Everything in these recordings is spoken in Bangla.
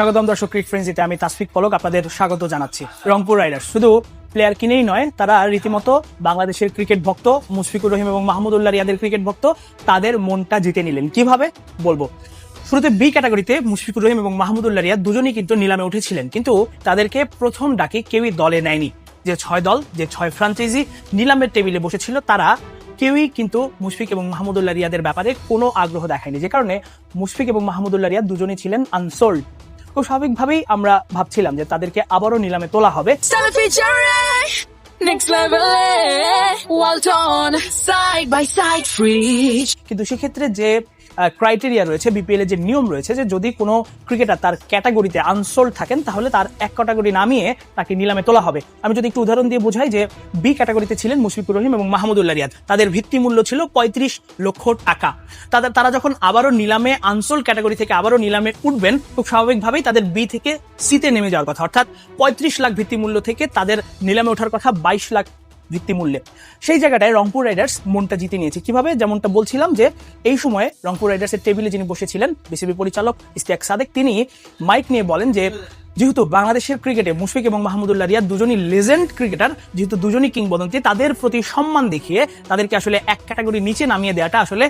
স্বাগতম দর্শক ক্রিক ফ্রেন্সিতে আমি তাসফিক পলক আপনাদের স্বাগত জানাচ্ছি। রংপুর রাইডার্স। শুধু প্লেয়ার কিনেই নয়, তারা রীতিমতো বাংলাদেশের ক্রিকেট ভক্ত, মুশফিকুর রহিম এবং মাহমুদুল্লাহ রিয়াদের ক্রিকেট ভক্ত, তাদের মনটা জিতে নিলেন। কীভাবে? বলব। শুরুতে বি ক্যাটাগরিতে মুশফিকুর রহিম এবং মাহমুদুল্লাহ রিয়াদ দুজনই কিন্তু নিলামে উঠেছিলেন, কিন্তু তাদেরকে প্রথম ডাকে কেউই দলে নেয়নি। যে ছয় দল, যে ছয় ফ্রাঞ্চাইজি নিলামের টেবিলে বসেছিল, তারা কেউই কিন্তু মুশফিক এবং মাহমুদুল্লাহ রিয়াদের ব্যাপারে কোনো আগ্রহ দেখায়নি। যে কারণে মুশফিক এবং মাহমুদুল্লাহ রিয়াদ দুজনই ছিলেন আনসোল্ড খুব স্বাভাবিকভাবেই আমরা ভাবছিলাম যে তাদেরকে আবারও নিলামে তোলা হবে। কিন্তু সেক্ষেত্রে যে ক্রাইটেরিয়া রয়েছে বিপিএল যে নিয়ম রয়েছে যে যদি কোনো ক্রিকেটার তার ক্যাটাগরিতে আনসোল্ড থাকেন, তাহলে তার এক ক্যাটাগরি নামিয়ে তাকে নিলামে তোলা হবে। আমি যদি একটু উদাহরণ দিয়ে বোঝাই যে বি ক্যাটাগরিতে ছিলেন মুশফিকুর রহিম এবং মাহমুদুল্লাহ রিয়াদ তাদের ভিত্তি মূল্য ছিল পঁয়ত্রিশ লক্ষ টাকা। তাদের তারা যখন আবারও নিলামে আনসোল্ড ক্যাটাগরি থেকে আবারও নিলামে উঠবেন, খুব স্বাভাবিকভাবেই তাদের বি থেকে সিতে নেমে যাওয়ার কথা। অর্থাৎ পঁয়ত্রিশ লাখ ভিত্তি মূল্য থেকে তাদের নিলামে ওঠার কথা, বাইশ লাখ ভিত্তি মূল্যে সেই জায়গাটায় রংপুর রাইডার্স মনটা জিতে নিয়েছে। কীভাবে? যেমনটা বলছিলাম যে, এই সময়ে রংপুর রাইডার্সের টেবিলে যিনি বসেছিলেন, বিসিবি পরিচালক ইস্তিয়াক সাদেক, তিনি মাইক নিয়ে বলেন যে, যেহেতু বাংলাদেশের ক্রিকেটে মুশফিক এবং মাহমুদুল্লাহ রিয়াদ দুজনই লেজেন্ড ক্রিকেটার, যেহেতু দুজনই কিংবদন্তি, তাদের প্রতি সম্মান দেখিয়ে তাদেরকে আসলে এক ক্যাটাগরি নিচে নামিয়ে দেওয়াটা আসলে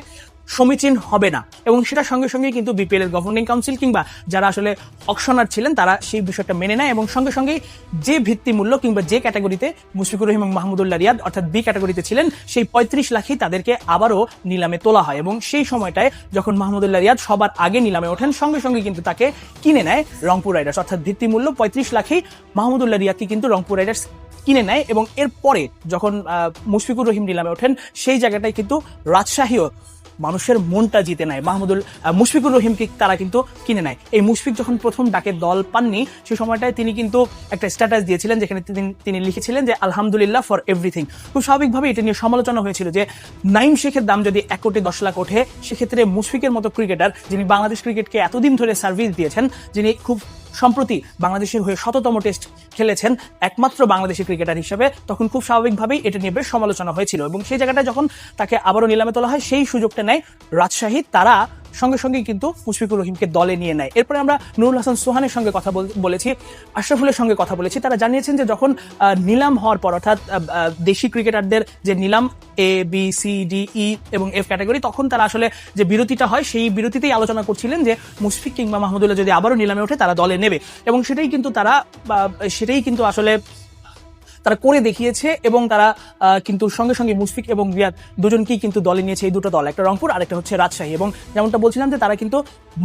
সমীচীন হবে না। এবং সেটার সঙ্গে সঙ্গে কিন্তু বিপিএল এর গভর্নিং কাউন্সিল কিংবা যারা আসলে অকশনার ছিলেন, তারা সেই বিষয়টা মেনে নেয় এবং সঙ্গে সঙ্গেই যে ভিত্তি মূল্য কিংবা যে ক্যাটাগরিতে মুশফিকুর রহিম মাহমুদুল্লাহ রিয়াদ অর্থাৎ বি ক্যাটাগরিতে ছিলেন, সেই পঁয়ত্রিশ লাখেই তাদেরকে আবারও নিলামে তোলা হয় এবং সেই সময়টায় যখন মাহমুদুল্লাহ রিয়াদ সবার আগে নিলামে ওঠেন, সঙ্গে সঙ্গে কিন্তু তাকে কিনে নেয় রংপুর রাইডার্স। অর্থাৎ ভিত্তি মূল্য পঁয়ত্রিশ লাখেই মাহমুদুল্লাহ রিয়াদকে কিন্তু রংপুর রাইডার্স কিনে নেয় এবং এরপরে যখন মুশফিকুর রহিম নিলামে ওঠেন, সেই জায়গাটায় কিন্তু রাজশাহীও মানুষের মনটা জিতে নেয়। মাহমুদুল মুশফিকুর রহিমকে তারা কিন্তু কিনে নেয়। এই মুশফিক যখন প্রথম ডাকে দল পাননি সেই সময়টায় তিনি কিন্তু একটা স্ট্যাটাস দিয়েছিলেন, যেখানে তিনি- তিনি লিখেছিলেন যে, আলহামদুলিল্লাহ ফর এভরিথিং খুব স্বাভাবিকভাবে এটা নিয়ে সমালোচনা হয়েছিল যে নাইম শেখের দাম যদি এক কোটি দশ লাখ ওঠে, সেক্ষেত্রে মুশফিকের মতো ক্রিকেটার যিনি বাংলাদেশ ক্রিকেটকে এতদিন ধরে সার্ভিস দিয়েছেন, যিনি খুব সম্প্রতি বাংলাদেশের হয়ে শততম টেস্ট খেলেছেন একমাত্র বাংলাদেশি ক্রিকেটার হিসেবে, তখন খুব স্বাভাবিকভাবেই এটা নিয়ে বেশ সমালোচনা হয়েছিল এবং সেই জায়গাটা যখন তাকে আবারও নিলামে তোলা হয়, সেই সুযোগটা নেয় রাজশাহী। তারা সঙ্গে সঙ্গে কিন্তু মুশফিকুর রহিমকে দলে নিয়ে নেয়। এরপরে আমরা নুরুল হাসান সোহানের সঙ্গে কথা বল- বলেছি, আশরাফুলের সঙ্গে কথা বলেছি। তারা জানিয়েছেন যে যখন নিলাম হওয়ার পর, অর্থাৎ দেশি ক্রিকেটারদের যে নিলাম A B C D E এবং এফ ক্যাটাগরি তখন তারা আসলে যে বিরতিটা হয়, সেই বিরতিতেই আলোচনা করছিলেন যে মুশফিক কিংবা মাহমুদুল্লাহ যদি আবারও নিলামে ওঠে, তারা দলে নেবে। এবং সেটাই কিন্তু তারা সেটাই কিন্তু আসলে তারা করে দেখিয়েছে এবং তারা কিন্তু সঙ্গে সঙ্গে মুশফিক এবং রিয়াদ দুজনকেই কিন্তু দলে নিয়েছে এই দুটো দল, একটা রংপুর আর একটা হচ্ছে রাজশাহী। এবং যেমনটা বলছিলাম যে তারা কিন্তু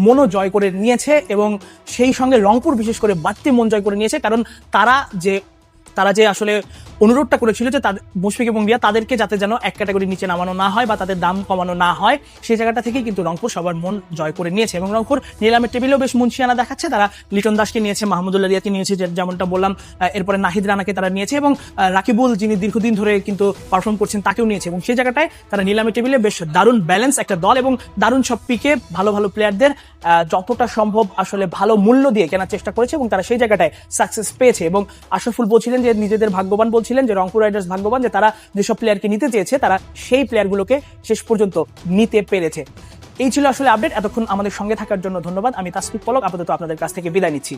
মনো জয় করে নিয়েছে এবং সেই সঙ্গে রংপুর বিশেষ করে বাড়তি মন জয় করে নিয়েছে, কারণ তারা যে তারা যে আসলে অনুরোধটা করেছিল যে তাদের মুশফিক এবং রিয়া তাদেরকে যাতে যেন এক ক্যাটাগরি নিচে নামানো না হয় বা তাদের দাম কমানো না হয় সেই জায়গাটা থেকেই কিন্তু রংপুর সবার মন জয় করে নিয়েছে এবং রংপুর নিলামের টেবিলেও বেশ মুন্সিয়ানা দেখাচ্ছে। তারা লিটন দাসকে নিয়েছে, মাহমুদুল্লাহ রিয়াকে নিয়েছে যেমনটা বললাম এরপরে নাহিদ রানাকে তারা নিয়েছে এবং রাকিবুল যিনি দীর্ঘদিন ধরে কিন্তু পারফর্ম করছেন তাকেও নিয়েছে এবং সেই জায়গাটায় তারা নিলামের টেবিলে বেশ দারুণ ব্যালেন্স একটা দল এবং দারুণ সব পিকে ভালো ভালো প্লেয়ারদের যতটা সম্ভব আসলে ভালো মূল্য দিয়ে কেনার চেষ্টা করেছে এবং তারা সেই জায়গাটায় সাকসেস পেয়েছে এবং আশরাফুল বলছিলেন যে নিজেদের ভাগ্যবান বলছিলেন যে রংপুর রাইডার্স ভাগ্যবান যে তারা যেসব প্লেয়ারকে নিতে চেয়েছে, তারা সেই প্লেয়ারগুলোকে শেষ পর্যন্ত নিতে পেরেছে। এই ছিল আসলে আপডেট এতক্ষণ আমাদের সঙ্গে থাকার জন্য ধন্যবাদ। আমি তাসফিক পলক, আপাতত আপনাদের কাছ থেকে বিদায় নিচ্ছি।